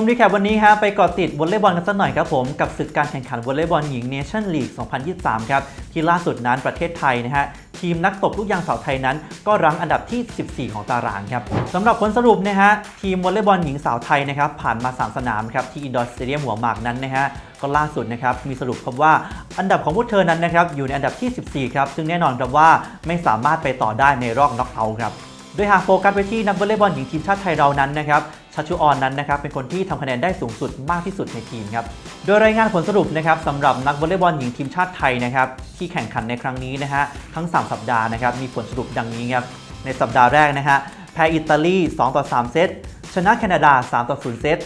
มรีแคปวันนี้ฮะไปเกาะติดวอลเลย์บอลกันสักหน่อยครับผม กับศึกการแข่งขันวอลเลย์บอลหญิงเนชั่นลีก 2023 ครับ ที่ล่าสุดนั้นประเทศไทยนะฮะทีมนักตบลูกยางสาวไทยนั้น ก็รั้งอันดับที่ 14 ของตารางครับสำหรับผลสรุปนะฮะทีมวอลเลย์บอลหญิงสาวไทยนะครับผ่านมา 3 สนามครับที่อินดอร์สเตเดียมหัวหมากนั้นนะฮะก็ล่าสุดนะครับมีสรุปพบว่าอันดับของพวกเธอนั้นนะครับอยู่ในอันดับที่ 14 ครับซึ่งแน่นอนครับว่าไม่สามารถไปต่อได้ในรอบน็อกเอาท์ครับโดยหากโฟกัสไปที่นักวอลเลย์บอลหญิงทีมชาติไทยเรานั้นนะครับ ชัชชุออนนั้นนะครับเป็นคนที่ทำคะแนนได้สูงสุดมากที่สุดในทีมครับโดยรายงานผลสรุปนะครับสำหรับนักวอลเลย์บอลหญิงทีมชาติไทยนะครับที่แข่งขันในครั้งนี้นะฮะทั้ง 3 สัปดาห์นะครับมีผลสรุปดังนี้ครับในสัปดาห์แรกนะฮะแพ้อิตาลี2ต่อ3เซตชนะแคนาดา3ต่อ0เซต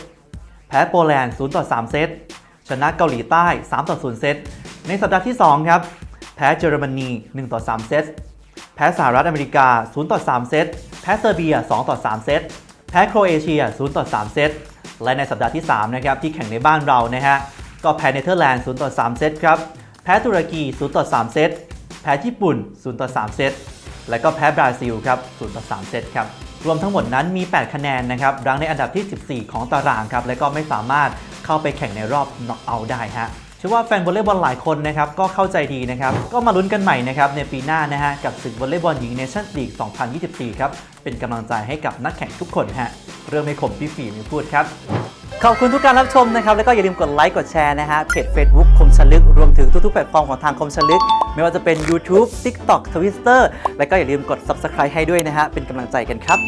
แพ้โปแลนด์0ต่อ3เซตชนะเกาหลีใต้3ต่อ0เซตในสัปดาห์ที่2ครับแพ้เยอรมนี1ต่อ3เซตแพ้สหรัฐอเมริกา0ต่อ3เซตแพ้เซอร์เบีย2ต่อ3เซต แพ้โครเอเชีย0ต่อ3เซต และในสัปดาห์ที่3นะครับที่แข่งในบ้านเรานะฮะ ก็แพ้เนเธอร์แลนด์0ต่อ3เซตครับ แพ้ตุรกี0ต่อ3เซต แพ้ญี่ปุ่น0ต่อ3เซต และก็แพ้บราซิลครับ0ต่อ3เซตครับ รวมทั้งหมดนั้นมี 8 คะแนนนะครับ รั้งในอันดับที่ 14 ของตารางครับ และก็ไม่สามารถเข้าไปแข่งในรอบน็อกเอาท์ได้ฮะ ชื่อว่าแฟนวอลเลย์บอลหลายคนนะครับก็เข้าใจดีนะครับก็มาลุ้นกันใหม่นะครับในปีหน้านะฮะกับศึกวอลเลย์บอลหญิงเนชั่นลีก 2024 ครับ เป็นกำลังใจให้กับนักแข่งทุกคนฮะเริ่มให้ขมพี่ฝีมือพูดครับขอบคุณทุกการรับชมนะครับ แล้วก็อย่าลืมกดไลค์กดแชร์นะฮะเพจ Facebook คมชลึก รวมถึงทุกๆแพลตฟอร์มของทางคมชลึก ไม่ว่าจะเป็น YouTube TikTok Twitter และก็อย่าลืมกด Subscribe ให้ด้วยนะฮะเป็นกำลังใจกันครับ